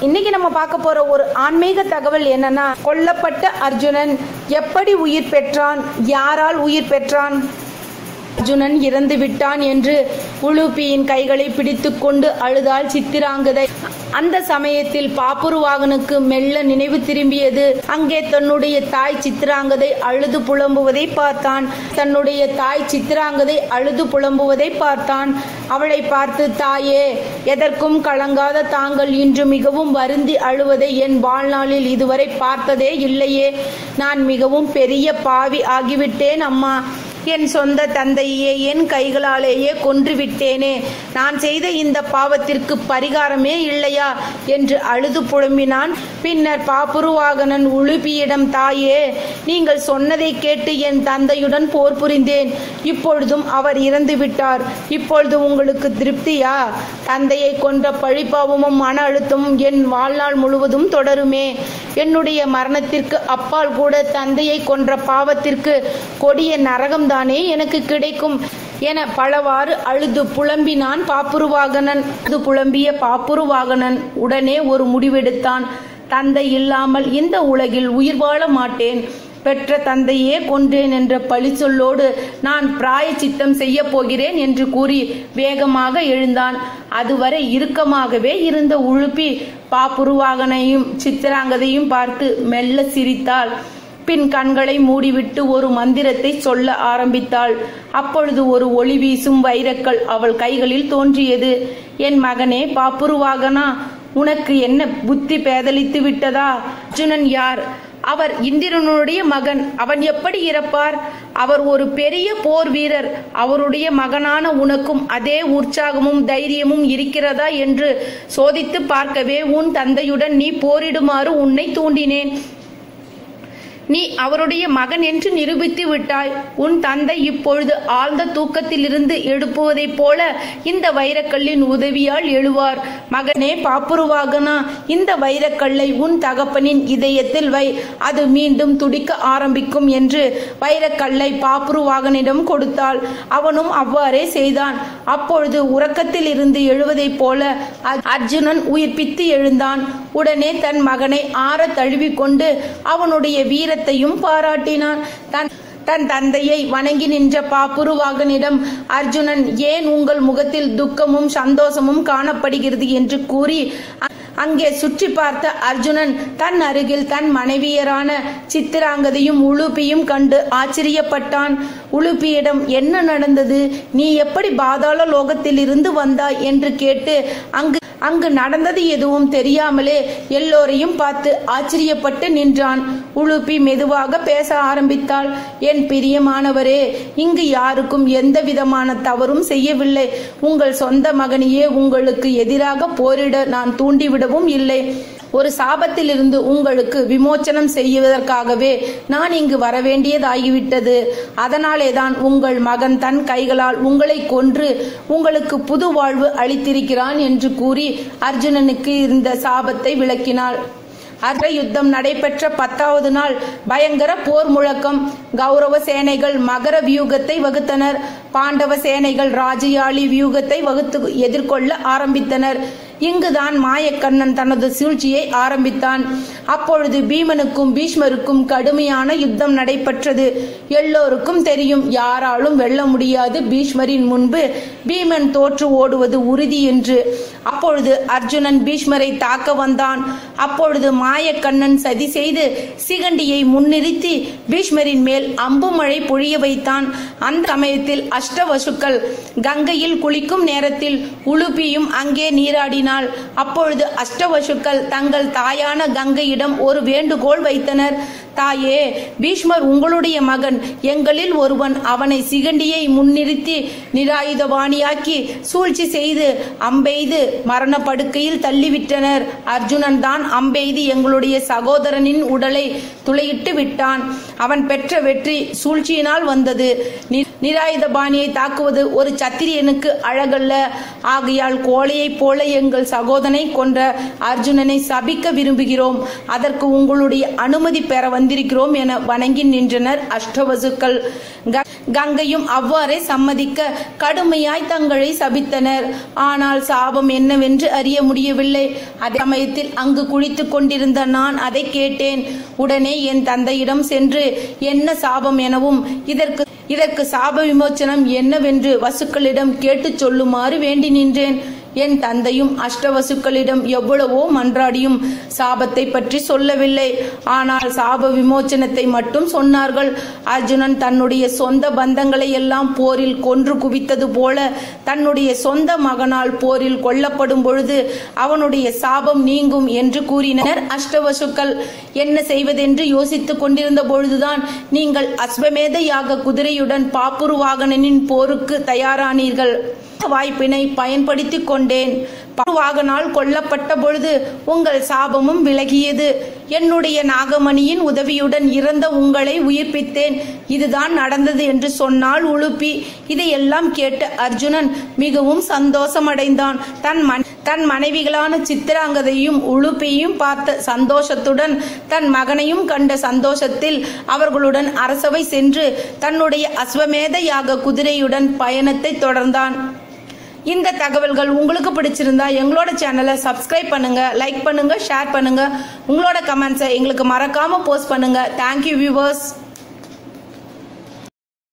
இன்னைக்கு நம்ம பார்க்க போற ஒரு ஆன்மீக தகவல் என்னன்னா கொல்லப்பட்ட அர்ஜுனன் எப்படி உயிர் பெற்றான்? யாரால் உயிர் பெற்றான்? அர்ஜுனன் இறந்து விட்டான் என்று உலுப்பியின் கைகளை பிடித்து கொண்டு அழுதாள் சித்திராங்கதை. அந்த சமயத்தில் பாப்புருவாகனுக்கு மெல்ல நினைவு திரும்பியது. அங்கே தன்னுடைய தாய் சித்திராங்கதை அழுது புலம்புவதை பார்த்தான். தன்னுடைய தாய் சித்திராங்கதை அழுது புலம்புவதை பார்த்தான். அவளை பார்த்து தாயே எதற்கும் கலங்காத தாங்கள் இன்று மிகவும் வருந்தி அழுவதை என் வாழ்நாளில் இதுவரை பார்த்ததே இல்லையே. நான் மிகவும் பெரிய பாவி ஆகிவிட்டேன் அம்மா. என் சொந்த தந்தையே என் கைகளாலேயே கொன்றுவிட்டேனே. நான் செய்த இந்த பாவத்திற்கு பரிகாரமே இல்லையா? என்று அழுது புலம்பினான் பின்னர் பாப்புருவாகனன் உழுப்பியிடம் தாயே நீங்கள் சொன்னதை கேட்டு என் தந்தையுடன் போர் புரிந்தேன். இப்பொழுதும் அவர் இறந்து விட்டார். இப்பொழுது உங்களுக்கு திருப்தியா? தந்தையை கொன்ற பழிப்பாவமும் மன அழுத்தமும் என் வாழ்நாள் முழுவதும் தொடருமே. என்னுடைய மரணத்திற்கு அப்பால் கூட தந்தையை கொன்ற பாவத்திற்கு கொடிய நரகம்தானே எனக்கு கிடைக்கும் என பலவாறு அழுது புலம்பினான் பாப்புருவாகனன். அது புலம்பிய பாப்புருவாகனன் உடனே ஒரு முடிவெடுத்தான். தந்தை இல்லாமல் இந்த உலகில் உயிர் வாழ மாட்டேன். பெற்ற தந்தையே கொன்றேன் என்ற பழி சொல்லோடு நான் பிராய சித்தம் செய்ய போகிறேன் என்று கூறி வேகமாக எழுந்தான். அதுவரை இறுக்கமாகவே இருந்த உழுப்பி பாப்புருவாகனையும் சித்திராங்கதையும் பார்த்து மெல்ல சிரித்தாள். பின் கண்களை மூடிவிட்டு ஒரு மந்திரத்தை சொல்ல ஆரம்பித்தாள். அப்பொழுது ஒரு ஒளி வீசும் வைரக்கல் அவள் கைகளில் தோன்றியது. என் மகனே பாப்புருவாகனா? உனக்கு என்ன புத்தி பேதலித்து விட்டதா? அர்ஜுனன் யார்? அவர் இந்திரனுடைய மகன். அவன் எப்படி இறப்பார்? அவர் ஒரு பெரிய போர் வீரர். அவருடைய மகனான உனக்கும் அதே உற்சாகமும் தைரியமும் இருக்கிறதா என்று சோதித்து பார்க்கவே உன் தந்தையுடன் நீ போரிடுமாறு உன்னை தூண்டினேன். நீ அவருடைய மகன் என்று நிரூபித்து விட்டாய். உன் தந்தை இப்பொழுது ஆழ்ந்த தூக்கத்திலிருந்து எழுப்புவதைப் போல இந்த வைரக்கல்லின் உதவியால் எழுவார். மகனே பாப்புருவாகனா இந்த வைரக்கல்லை உன் தகப்பனின் இதயத்தில் வை. அது மீண்டும் துடிக்க ஆரம்பிக்கும் என்று வைரக்கல்லை பாப்புருவாகனிடம் கொடுத்தாள். அவனும் அவ்வாறே செய்தான். அப்பொழுது உறக்கத்தில் இருந்து எழுவதைப் போல அர்ஜுனன் உயிர்ப்பித்து எழுந்தான். உடனே தன் மகனை ஆற தழுவிக்கொண்டு அவனுடைய வீரத்தையும் பாராட்டினான். தன் தன் தந்தையை வணங்கி நின்ற பாப்புருவாகனிடம் அர்ஜுனன் ஏன் உங்கள் முகத்தில் துக்கமும் சந்தோஷமும் காணப்படுகிறது? என்று கூறி அங்கே சுற்றி பார்த்த அர்ஜுனன் தன் அருகில் தன் மனைவியரான சித்திராங்கதையும் உளுப்பியும் கண்டு ஆச்சரியப்பட்டான். உளுப்பியிடம் என்ன நடந்தது? நீ எப்படி பாதாள லோகத்திலிருந்து வந்தாய்? என்று கேட்டு அங்கு அங்கு நடந்தது எதுவும் தெரியாமலே எல்லோரையும் பார்த்து ஆச்சரியப்பட்டு நின்றான். உழுப்பி மெதுவாக பேச ஆரம்பித்தாள். என் பிரியமானவரே இங்கு யாருக்கும் எந்த விதமான தவறும் செய்யவில்லை. உங்கள் சொந்த மகனையே உங்களுக்கு எதிராக போரிட நான் தூண்டிவிடவும் இல்லை. ஒரு சாபத்திலிருந்து உங்களுக்கு விமோச்சனம் செய்வதற்காகவே நான் இங்கு வரவேண்டியதாகிவிட்டது. அதனாலே தான் உங்கள் மகன் தன் கைகளால் உங்களை கொன்று உங்களுக்கு புது வாழ்வு அளித்திருக்கிறான் என்று கூறி அர்ஜுனனுக்கு இருந்த சாபத்தை விளக்கினாள். அர்த்த யுத்தம் நடைபெற்ற பத்தாவது நாள் பயங்கர போர் முழக்கம். கௌரவ சேனைகள் மகர வியூகத்தை வகுத்தனர். பாண்டவ சேனைகள் ராஜயாளி வியூகத்தை வகுத்து எதிர்கொள்ள ஆரம்பித்தனர். இங்குதான் மாயக்கண்ணன் தனது சூழ்ச்சியை ஆரம்பித்தான். அப்பொழுது பீமனுக்கும் பீஷ்மருக்கும் கடுமையான யுத்தம் நடைபெற்றது. எல்லோருக்கும் தெரியும் யாராலும் வெல்ல முடியாது பீஷ்மரின் முன்பு பீமன் தோற்று ஓடுவது உறுதி என்று. அப்பொழுது அர்ஜுனன் பீஷ்மரை தாக்க வந்தான். அப்பொழுது மாயக்கண்ணன் சதி செய்து சிகண்டியை முன்னிறுத்தி பீஷ்மரின் மேல் அம்பு மழை பொழிய வைத்தான். அந்த சமயத்தில் அஷ்டவசுக்கள் கங்கையில் குளிக்கும் நேரத்தில் உலுப்பியும் அங்கே நீராடினாள் அப்பொழுது அஷ்டவசுக்கள் தங்கள் தாயான கங்கையிடம் ஒரு வேண்டுகோள் வைத்தனர். தாயே பீஷ்மர் உங்களுடைய மகன். எங்களில் ஒருவன் அவனை சிகண்டியை முன்னிறுத்தி நிராயுதபாணியாக்கி சூழ்ச்சி செய்து அம்பெய்து மரண படுக்கையில் தள்ளிவிட்டனர். அர்ஜுனன் தான் அம்பெய்து எங்களுடைய சகோதரனின் உடலை துளையிட்டு விட்டான். அவன் பெற்ற வெற்றி சூழ்ச்சியினால் வந்தது. நி- நிராயுதபாணியை தாக்குவது ஒரு சத்திரியனுக்கு அழகல்ல. ஆகையால் கோழையைப் போல எங்கள் சகோதரனை கொன்ற அர்ஜுனனை சபிக்க விரும்புகிறோம். அதற்கு உங்களுடைய அனுமதி பெற வந்திருக்கிறோம் என வணங்கி நின்றனர் அஷ்டவசுக்கள். கங்கையும் அவ்வாறே சம்மதிக்க கடுமையாய் தங்களை சபித்தனர். ஆனால் சாபம் என்னவென்று அறிய முடியவில்லை. அதே சமயத்தில் அங்கு குளித்துக் கொண்டிருந்த நான் அதை கேட்டேன். உடனே என் தந்தையிடம் சென்று என்ன சாபம் எனவும் இதற்கு இதற்கு சாப விமோச்சனம் என்னவென்று வசுக்களிடம் கேட்டுச் சொல்லுமாறு வேண்டி நின்றேன். என் தந்தையும் அஷ்டவசுக்களிடம் எவ்வளவோ மன்றாடியும் சாபத்தை பற்றி சொல்லவில்லை. ஆனால் சாப விமோச்சனத்தை மட்டும் சொன்னார்கள். அர்ஜுனன் தன்னுடைய சொந்த பந்தங்களை எல்லாம் போரில் கொன்று குவித்தது போல தன்னுடைய சொந்த மகனால் போரில் கொல்லப்படும் பொழுது அவனுடைய சாபம் நீங்கும் என்று கூறினர் அஷ்டவசுக்கள். என்ன செய்வதென்று யோசித்துக் கொண்டிருந்த பொழுதுதான் நீங்கள் அஸ்வமேத யாக குதிரையுடன் பாப்புரு வாகனனின் போருக்கு தயாரானீர்கள். வாய்ப்பினை பயன்படுத்திக் கொண்டேன். வாகனால் கொல்லப்பட்ட பொழுது உங்கள் சாபமும் விலகியது. என்னுடைய நாகமணியின் உதவியுடன் இறந்த உங்களை உயிர்ப்பித்தேன். இதுதான் நடந்தது என்று சொன்னால் உழுப்பி இதையெல்லாம் கேட்ட அர்ஜுனன் மிகவும் சந்தோஷமடைந்தான். தன் மன் தன் மனைவிகளான சித்திராங்கதையும் உழுப்பியையும் பார்த்த சந்தோஷத்துடன் தன் மகனையும் கண்ட சந்தோஷத்தில் அவர்களுடன் அரசவை சென்று தன்னுடைய அஸ்வமேத யாக குதிரையுடன் பயணத்தை தொடர்ந்தான். இந்த தகவல்கள் உங்களுக்கு பிடிச்சிருந்தா எங்களோட சேனலை சப்ஸ்கிரைப் பண்ணுங்க லைக் பண்ணுங்க ஷேர் பண்ணுங்க. உங்களோட கமெண்ட்ஸை எங்களுக்கு மறக்காம போஸ்ட் பண்ணுங்க. Thank you viewers